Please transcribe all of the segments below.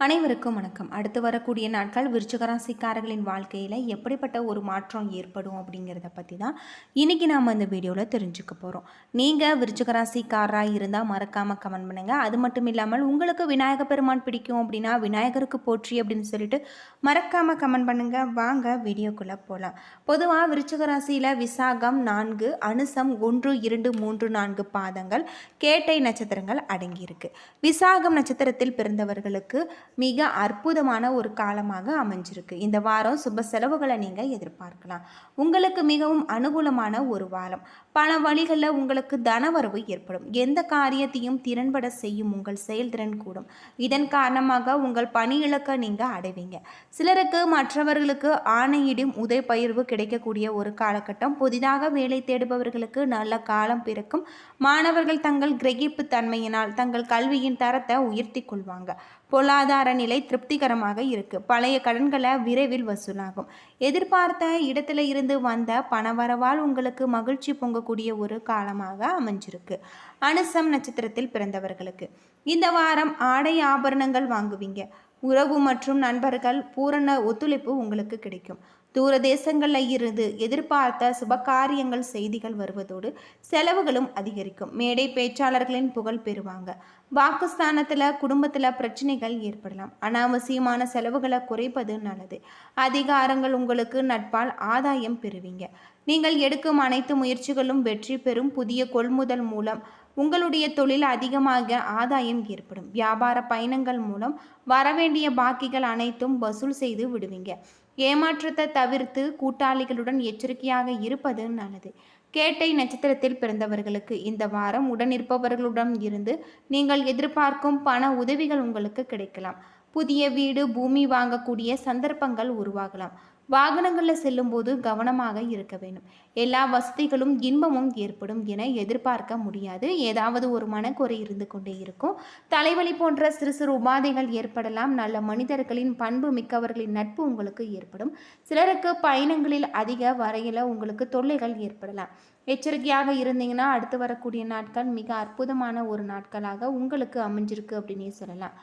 அனைவருக்கும் வணக்கம். அடுத்து வரக்கூடிய நாட்கள் விருச்சிகராசிக்காரர்களின் வாழ்க்கையில் எப்படிப்பட்ட ஒரு மாற்றம் ஏற்படும் அப்படிங்கிறத பற்றி தான் இன்றைக்கி நாம் இந்த வீடியோவில் தெரிஞ்சுக்க போகிறோம் நீங்கள் விருச்சிகராசிக்காரராக இருந்தால் மறக்காமல் கமெண்ட் பண்ணுங்கள் அது மட்டும் இல்லாமல் உங்களுக்கு விநாயக பெருமான் பிடிக்கும் அப்படின்னா விநாயகருக்கு போற்றி அப்படின்னு சொல்லிட்டு மறக்காமல் கமெண்ட் பண்ணுங்கள் வாங்க வீடியோக்குள்ளே போகலாம் பொதுவாக விருச்சிகராசியில் விசாகம் நான்கு அனுசம் ஒன்று இரண்டு மூன்று நான்கு பாதங்கள் கேட்டை நட்சத்திரங்கள் அடங்கியிருக்கு. விசாகம் நட்சத்திரத்தில் பிறந்தவர்களுக்கு மிக அற்புதமான ஒரு காலமாக அமைஞ்சிருக்கு. இந்த வாரம் சுப செலவுகளை நீங்கள் எதிர்பார்க்கலாம். உங்களுக்கு மிகவும் அனுகூலமான ஒரு வாரம். பல வழிகளில் உங்களுக்கு தனவரவு ஏற்படும். எந்த காரியத்தையும் திறன்பட செய்யும் உங்கள் செயல்திறன் கூடும். இதன் காரணமாக உங்கள் பணி இலக்கை நீங்கள் அடைவீங்க. சிலருக்கு மற்றவர்களுக்கு ஆணையிடும் உதவி பயிர்வு கிடைக்கக்கூடிய ஒரு காலகட்டம். புதிதாக வேலை தேடுபவர்களுக்கு நல்ல காலம் பிறக்கும். மாணவர்கள் தங்கள் கிரகிப்பு தன்மையினால் தங்கள் கல்வியின் தரத்தை உயர்த்தி கொள்வாங்க. பொருளாதார நிலை திருப்திகரமாக இருக்குது பழைய கடன்களை விரைவில் வசூலாகும். எதிர்பார்த்த இடத்துல இருந்து வந்த பணவரவால் உங்களுக்கு மகிழ்ச்சி பொங்கக்கூடிய ஒரு காலமாக அமைஞ்சிருக்கு. அனுசம் நட்சத்திரத்தில் பிறந்தவர்களுக்கு. இந்த வாரம் ஆடை ஆபரணங்கள் வாங்குவீங்க. உறவு மற்றும் நண்பர்கள் பூரண ஒத்துழைப்பு உங்களுக்கு கிடைக்கும். தூர தேசங்களில் இருந்து எதிர்பார்த்த சுபகாரியங்கள் செய்திகள் வருவதோடு செலவுகளும் அதிகரிக்கும். மேடை பேச்சாளர்களின் புகழ் பெறுவாங்க. பாகிஸ்தானத்தில் குடும்பத்தில் பிரச்சனைகள் ஏற்படலாம். அனாவசியமான செலவுகளை குறைப்பது நல்லது. அதிகாரங்கள் உங்களுக்கு நட்பால் ஆதாயம் பெறுவீங்க. நீங்கள் எடுக்கும் அனைத்து முயற்சிகளும் வெற்றி பெறும். புதிய கொள்முதல் மூலம் உங்களுடைய தொழில் அதிகமாக ஆதாயம் ஏற்படும். வியாபார பயணங்கள் மூலம் வரவேண்டிய பாக்கிகள் அனைத்தும் வசூல் செய்து விடுவீங்க. ஏமாற்றத்தை தவிர்த்து கூட்டாளிகளுடன் எச்சரிக்கையாக இருப்பது நல்லது. கேட்டை நட்சத்திரத்தில் பிறந்தவர்களுக்கு இந்த வாரம் உடனிருப்பவர்களுடன் இருந்து நீங்கள் எதிர்பார்க்கும் பண உதவிகள் உங்களுக்கு கிடைக்கலாம். புதிய வீடு பூமி வாங்கக்கூடிய சந்தர்ப்பங்கள் உருவாகலாம். வாகனங்களில் செல்லும்போது கவனமாக இருக்க வேண்டும். எல்லா வசதிகளும் இன்பமும் ஏற்படும் என எதிர்பார்க்க முடியாது. ஏதாவது ஒரு மனக்குறை இருந்து கொண்டே இருக்கும். தலைவலி போன்ற சிறு சிறு உபாதைகள் ஏற்படலாம். நல்ல மனிதர்களின் பண்பு மிக்கவர்களின் நட்பு உங்களுக்கு ஏற்படும். சிலருக்கு பயணங்களில் அதிக வரையில் உங்களுக்கு தொல்லைகள் ஏற்படலாம். எச்சரிக்கையாக இருந்தீங்கன்னா அடுத்து வரக்கூடிய நாட்கள் மிக அற்புதமான ஒரு நாட்களாக உங்களுக்கு அமைஞ்சிருக்கு அப்படின்னே சொல்லலாம்.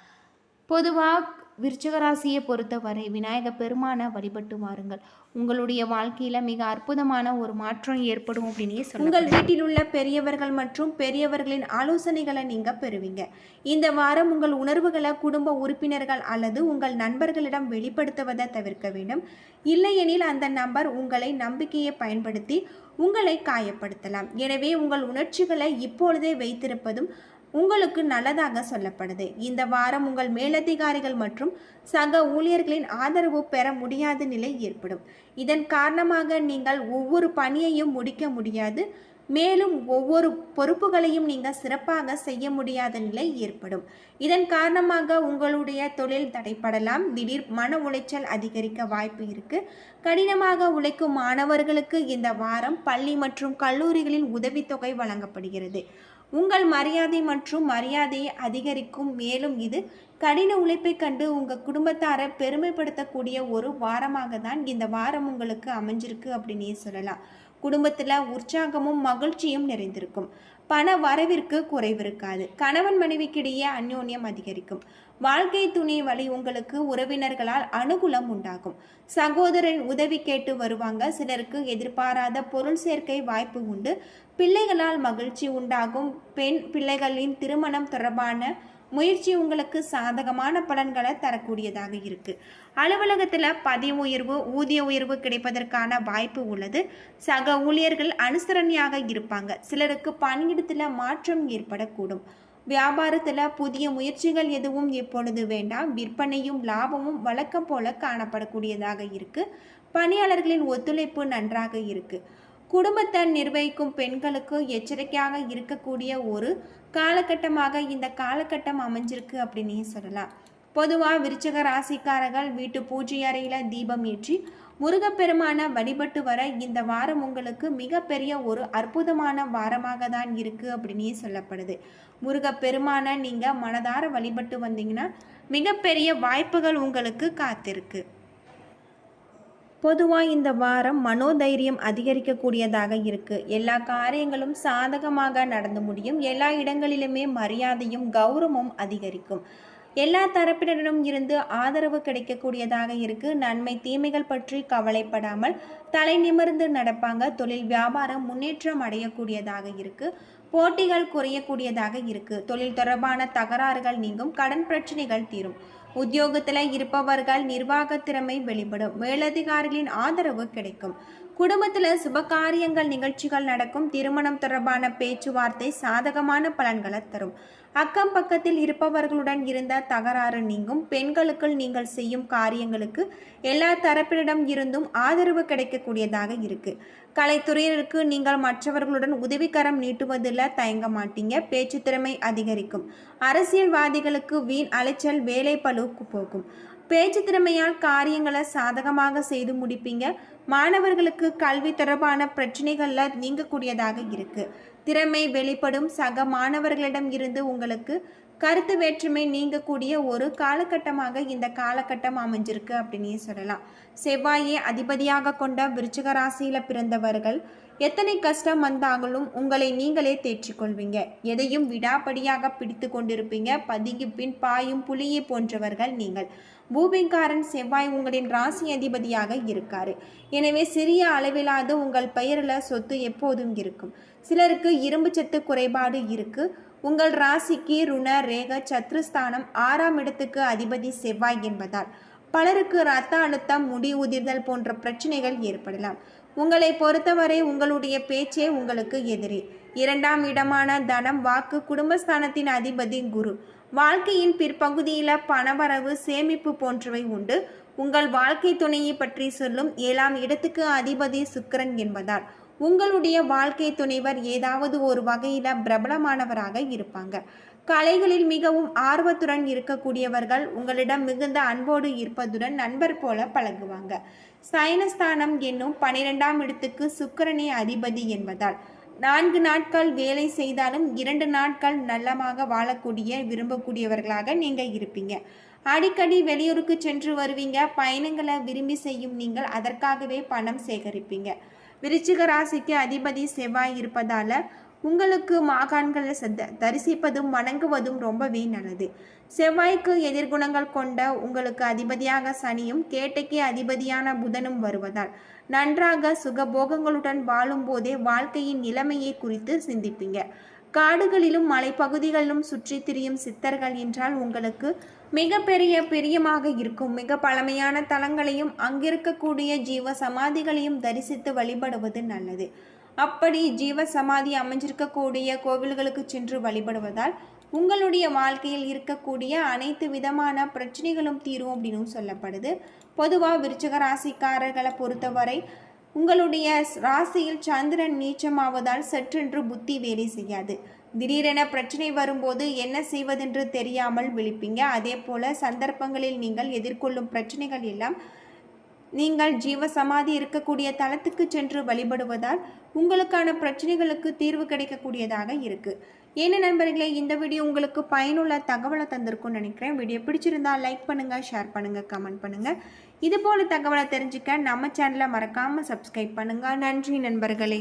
பொதுவாக விருச்சிக ராசியை பொறுத்தவரை விநாயக பெருமான வழிபட்டு வாருங்கள். உங்களுடைய வாழ்க்கையில மிக அற்புதமான ஒரு மாற்றம் ஏற்படும் அப்படின்னே சொல்ல உங்கள் வீட்டில் உள்ள பெரியவர்கள் மற்றும் பெரியவர்களின் ஆலோசனைகளை நீங்க பெறுவீங்க. இந்த வாரம் உங்கள் உணர்வுகளை குடும்ப உறுப்பினர்கள் அல்லது உங்கள் நண்பர்களிடம் வெளிப்படுத்துவதை தவிர்க்க வேண்டும். இல்லையெனில் அந்த நபர் உங்களை நம்பிக்கையை பயன்படுத்தி உங்களை காயப்படுத்தலாம். எனவே உங்கள் உணர்ச்சிகளை இப்பொழுதே வைத்திருப்பதும் உங்களுக்கு நல்லதாக சொல்லப்படுது. இந்த வாரம் உங்கள் மேலதிகாரிகள் மற்றும் சக ஊழியர்களின் ஆதரவு பெற முடியாத நிலை ஏற்படும். இதன் காரணமாக நீங்கள் ஒவ்வொரு பணியையும் முடிக்க முடியாது. மேலும் ஒவ்வொரு பொறுப்புகளையும் நீங்கள் சிறப்பாக செய்ய முடியாத நிலை ஏற்படும். இதன் காரணமாக உங்களுடைய தொழில் தடைப்படலாம் திடீர் மன உளைச்சல் அதிகரிக்க வாய்ப்பு இருக்கு. கடினமாக உழைக்கும் மாணவர்களுக்கு இந்த வாரம் பள்ளி மற்றும் கல்லூரிகளின் உதவித்தொகை வழங்கப்படுகிறது. உங்கள் மரியாதை மற்றும் மரியாதையை அதிகரிக்கும். மேலும் இது கடின உழைப்பை கண்டு உங்கள் குடும்பத்தாரை பெருமைப்படுத்தக்கூடிய ஒரு வாரமாக தான் இந்த வாரம் உங்களுக்கு அமைஞ்சிருக்கு அப்படின்னே சொல்லலாம். குடும்பத்தில் உற்சாகமும் மகிழ்ச்சியும் நிறைந்திருக்கும். பண வரவிற்கு குறைவு இருக்காது கணவன் மனைவிக்கிடையே அந்யோன்யம் அதிகரிக்கும். வாழ்க்கை துணை வழி உங்களுக்கு உறவினர்களால் அனுகூலம் உண்டாகும். சகோதரன் உதவி கேட்டு வருவாங்க. சிலருக்கு எதிர்பாராத பொருள் சேர்க்கை வாய்ப்பு உண்டு. பிள்ளைகளால் மகிழ்ச்சி உண்டாகும். பெண் பிள்ளைகளின் திருமணம் தொடர்பான முயற்சி உங்களுக்கு சாதகமான பலன்களை தரக்கூடியதாக இருக்குது அலுவலகத்தில் பதவி உயர்வு ஊதிய உயர்வு கிடைப்பதற்கான வாய்ப்பு உள்ளது. சக ஊழியர்கள் அனுசரணையாக இருப்பாங்க. சிலருக்கு பணியிடத்தில் மாற்றம் ஏற்படக்கூடும். வியாபாரத்தில் புதிய முயற்சிகள் எதுவும் இப்பொழுது வேண்டாம். விற்பனையும் லாபமும் வழக்கம் போல காணப்படக்கூடியதாக இருக்குது பணியாளர்களின் ஒத்துழைப்பு நன்றாக இருக்குது குடும்பத்தை நிர்வகிக்கும் பெண்களுக்கு எச்சரிக்கையாக இருக்கக்கூடிய ஒரு காலகட்டமாக இந்த காலகட்டம் அமைஞ்சிருக்கு அப்படின்னு சொல்லலாம். பொதுவாக விருச்சக ராசிக்காரர்கள் வீட்டு பூஜை அறையில் தீபம் ஏற்றி முருகப்பெருமான வழிபட்டு வர இந்த வாரம் உங்களுக்கு மிகப்பெரிய ஒரு அற்புதமான வாரமாக தான் இருக்குது அப்படின்னே சொல்லப்படுது. முருகப்பெருமான நீங்கள் மனதார வழிபட்டு வந்தீங்கன்னா மிகப்பெரிய வாய்ப்புகள் உங்களுக்கு காத்திருக்கு. பொதுவாக இந்த வாரம் மனோதைரியம் அதிகரிக்கக்கூடியதாக இருக்கு. எல்லா காரியங்களும் சாதகமாக நடந்து முடியும். எல்லா இடங்களிலுமே மரியாதையும் கௌரவமும் அதிகரிக்கும். எல்லா தரப்பினரிடம் இருந்து ஆதரவு கிடைக்கக்கூடியதாக இருக்கு. நன்மை தீமைகள் பற்றி கவலைப்படாமல் தலை நிமிர்ந்து நடப்பாங்க. தொழில் வியாபாரம் முன்னேற்றம் அடையக்கூடியதாக இருக்கு. போட்டிகள் குறையக்கூடியதாக இருக்கு. தொழில் தொடர்பான தகராறுகள் நீங்கும். கடன் பிரச்சனைகள் தீரும். உத்தியோகத்தில் இருப்பவர்கள் நிர்வாக திறமை வெளிப்படும். மேலதிகாரிகளின் ஆதரவு கிடைக்கும். குடும்பத்தில் சுபகாரியங்கள் நிகழ்ச்சிகள் நடக்கும். திருமணம் தொடர்பான பேச்சுவார்த்தை சாதகமான பலன்களை தரும். அக்கம் பக்கத்தில் இருப்பவர்களுடன் இருந்த தகராறு நீங்கும். பெண்களுக்கு நீங்கள் செய்யும் காரியங்களுக்கு எல்லா தரப்பினரிடம் இருந்தும் ஆதரவு கிடைக்கக்கூடியதாக இருக்கு. கலைத்துறையினருக்கு நீங்கள் மற்றவர்களுடன் உதவிக்கரம் நீட்டுவதில் தயங்க மாட்டீங்க. பேச்சு திறமை அதிகரிக்கும். அரசியல்வாதிகளுக்கு வீண் அலைச்சல் வேலை பழுவுக்கு போகும். பேச்சு திறமையால் காரியங்களை சாதகமாக செய்து முடிப்பீங்க. மாணவர்களுக்கு கல்வி தொடர்பான பிரச்சனைகளில் நீங்கக்கூடியதாக இருக்கு. திறமை வெளிப்படும் சக மாணவர்களிடம் இருந்து உங்களுக்கு கருத்து வேற்றுமை நீங்கக்கூடிய ஒரு காலகட்டமாக இந்த காலகட்டம் அமைஞ்சிருக்கு அப்படின்னே சொல்லலாம். செவ்வாயை அதிபதியாக கொண்ட விருச்சிக ராசியில் பிறந்தவர்கள் எத்தனை கஷ்டம் வந்தாலும் உங்களை நீங்களே தேற்றிக்கொள்வீங்க எதையும் விடாப்படியாக பிடித்து கொண்டிருப்பீங்க. பதுங்கி பின் பாயும் புலியை போன்றவர்கள் நீங்கள். பூமிக்காரன் செவ்வாய் உங்களின் ராசி அதிபதியாக இருக்காரு. எனவே சிறிய அளவிலாவது உங்கள் பெயரில் சொத்து எப்போதும் இருக்கும். சிலருக்கு இரும்பு சத்து குறைபாடு இருக்கு. உங்கள் ராசிக்கு ருண ரேக சத்ருஸ்தானம் ஆறாம் இடத்துக்கு அதிபதி செவ்வாய் என்பதால் பலருக்கு இரத்த அழுத்தம் முடி உதிர்தல் போன்ற பிரச்சனைகள் ஏற்படலாம். உங்களை பொறுத்தவரை உங்களுடைய பேச்சே உங்களுக்கு எதிரி. இரண்டாம் இடமான தனம் வாக்கு குடும்பஸ்தானத்தின் அதிபதி குரு. வாழ்க்கையின் பிற்பகுதியில் பணவரவு சேமிப்பு போன்றவை உண்டு. உங்கள் வாழ்க்கை துணையை பற்றி சொல்லும் ஏழாம் இடத்துக்கு அதிபதி சுக்கிரன் என்பதால் உங்களுடைய வாழ்க்கை துணைவர் ஏதாவது ஒரு வகையில் பிரபலமானவராக இருப்பாங்க. கலைகளில் மிகவும் ஆர்வத்துடன் இருக்கக்கூடியவர்கள் உங்களிடம் மிகுந்த அன்போடு இருப்பதுடன் நண்பர் போல பழகுவாங்க. சயனஸ்தானம் என்னும் பனிரெண்டாம் இடத்துக்கு சுக்கரனே அதிபதி என்பதால் நான்கு நாட்கள் வேலை செய்தாலும் இரண்டு நாட்கள் நல்லமாக வாழக்கூடிய விரும்பக்கூடியவர்களாக நீங்கள் இருப்பீங்க. அடிக்கடி வெளியூருக்கு சென்று வருவீங்க. பயணங்களை விரும்பி செய்யும் நீங்கள் அதற்காகவே பணம் சேகரிப்பீங்க. விருச்சிக ராசிக்கு அதிபதி செவ்வாய் இருப்பதால் உங்களுக்கு மாகாண்களை சந்த தரிசிப்பதும் வணங்குவதும் ரொம்பவே நல்லது. செவ்வாய்க்கு எதிர்குணங்கள் கொண்ட உங்களுக்கு அதிபதியாக சனியும் கேட்டைக்கு அதிபதியான புதனும் வருவதால் நன்றாக சுகபோகங்களுடன் வாழும்போதே வாழ்க்கையின் நிலைமையை குறித்து சிந்திப்பீங்க. காடுகளிலும் மலைப்பகுதிகளிலும் சுற்றி திரியும் சித்தர்கள் என்றால் உங்களுக்கு மிகப்பெரிய பிரியமாக இருக்கும். மிக பழமையான தலங்களையும் அங்கிருக்கக்கூடிய ஜீவ சமாதிகளையும் தரிசித்து வழிபடுவது நல்லது. அப்படி ஜீவ சமாதி அமைஞ்சிருக்கக்கூடிய கோவில்களுக்கு சென்று வழிபடுவதால் உங்களுடைய வாழ்க்கையில் இருக்கக்கூடிய அனைத்து விதமான பிரச்சனைகளும் தீரும் அப்படின்னு சொல்லப்படுது. பொதுவாக விருச்சக ராசிக்காரர்களை பொறுத்தவரை உங்களுடைய ராசியில் சந்திரன் நீச்சமாவதால் சற்றென்று புத்தி வேலை செய்யாது. திடீரென பிரச்சனை வரும்போது என்ன செய்வதென்று தெரியாமல் விழிப்பீங்க. அதே போல சந்தர்ப்பங்களில் நீங்கள் எதிர்கொள்ளும் பிரச்சனைகள் எல்லாம் நீங்கள் ஜீவ சமாதி இருக்கக்கூடிய தளத்துக்கு சென்று வழிபடுவதால் உங்களுக்கான பிரச்சனைகளுக்கு தீர்வு கிடைக்கக்கூடியதாக இருக்குது என்ன நண்பர்களே இந்த வீடியோ உங்களுக்கு பயனுள்ள தகவலை தந்திருக்கும்னு நினைக்கிறேன். வீடியோ பிடிச்சிருந்தா லைக் பண்ணுங்கள் ஷேர் பண்ணுங்கள் கமெண்ட் பண்ணுங்கள் இது போல தகவலை தெரிஞ்சுக்க நம்ம சேனலை மறக்காமல் சப்ஸ்கிரைப் பண்ணுங்கள் நன்றி நண்பர்களே.